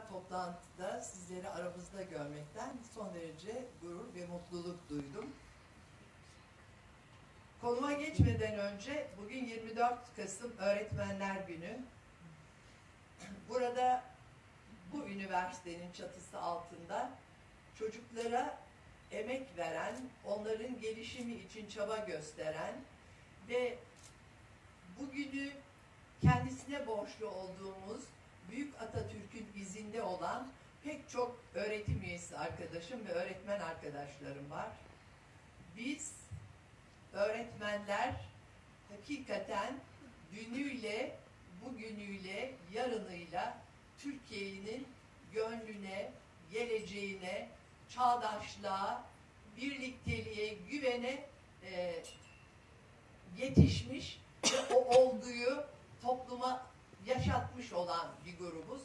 güzel toplantıda sizleri aramızda görmekten son derece gurur ve mutluluk duydum. Konuma geçmeden önce bugün 24 Kasım Öğretmenler Günü. Burada bu üniversitenin çatısı altında çocuklara emek veren, onların gelişimi için çaba gösteren ve bugünü kendisine borçlu olduğumuz pek çok öğretim üyesi arkadaşım ve öğretmen arkadaşlarım var. Biz öğretmenler hakikaten dünüyle, bugünüyle, yarınıyla Türkiye'nin gönlüne, geleceğine, çağdaşlığa, birlikteliğe, güvene e, yetişmiş ve o olguyu topluma yaşatmış olan bir grubuz.